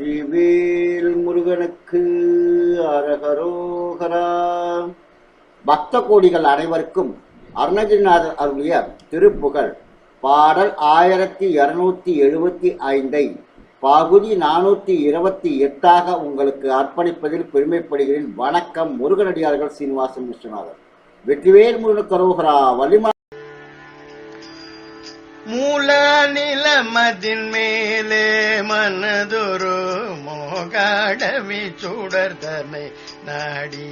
ஸ்ரீவேல் முருகனுக்கு அரகரோகரா பக்த கோடிகள் அனைவருக்கும் அருணகிரிநாதர் அருளிய திருப்புகழ். பாடல் ஆயிரத்தி இருநூத்தி எழுபத்தி ஐந்தை பகுதி நானூற்றி இருபத்தி எட்டாக உங்களுக்கு அர்ப்பணிப்பதில் பெருமைப்படுகிறேன். வணக்கம் முருகனடியார்கள் சீனிவாசன் விஸ்வநாதன் வெற்றிவேல் முருகன் கரோகரா வலிம மூல நிலமதின் மேலே மனதொரு மோகாடவி சுடர்தனை நாடி.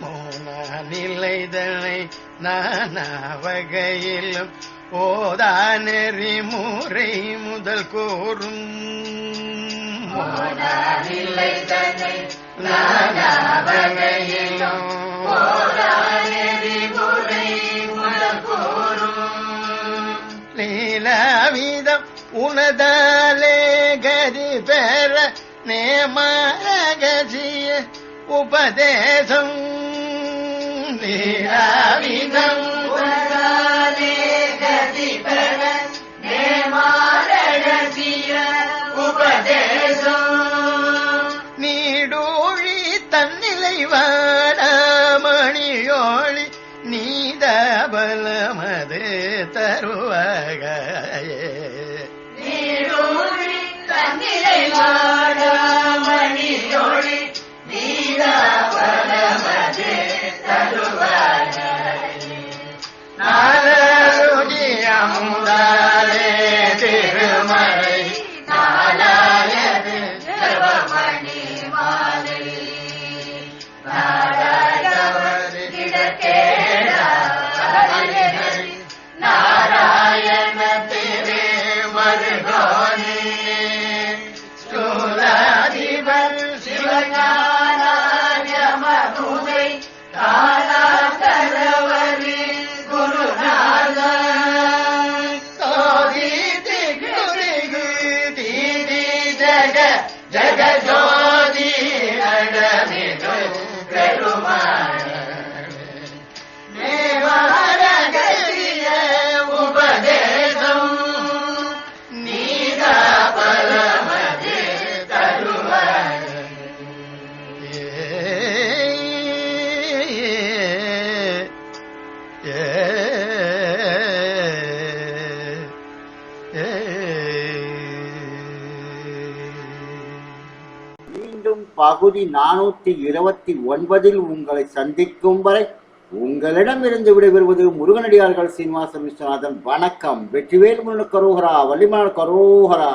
மோன நிலைதனை நானா வகையிலும் ஓதா நெறி முறை முதல் கூறும். நானா வகையிலும் லீலாவிதம் உனதாலே கதி பெற நேமரகசிய உபதேசம். லீலாவிதம் தருவகையே ಜಗಜೋದಿ ನಡೆದು ಪೆರುಮಾಳ ಮೇವಾರ ಗತಿಯ ಉಪದೇಶ ನೀದ ಪರಮತೆ ತರುವ ಏ ಏ பகுதி நானூத்தி இருபத்தி ஒன்பதில் உங்களை சந்திக்கும் வரை உங்களிடமிருந்து விடைபெறுவது முருகனடியார்கள் சீனிவாசன் விஸ்வநாதன். வணக்கம். வெற்றிவேல் முருகனுக்கு கரோகரா வள்ளிமலர் கரோகரா.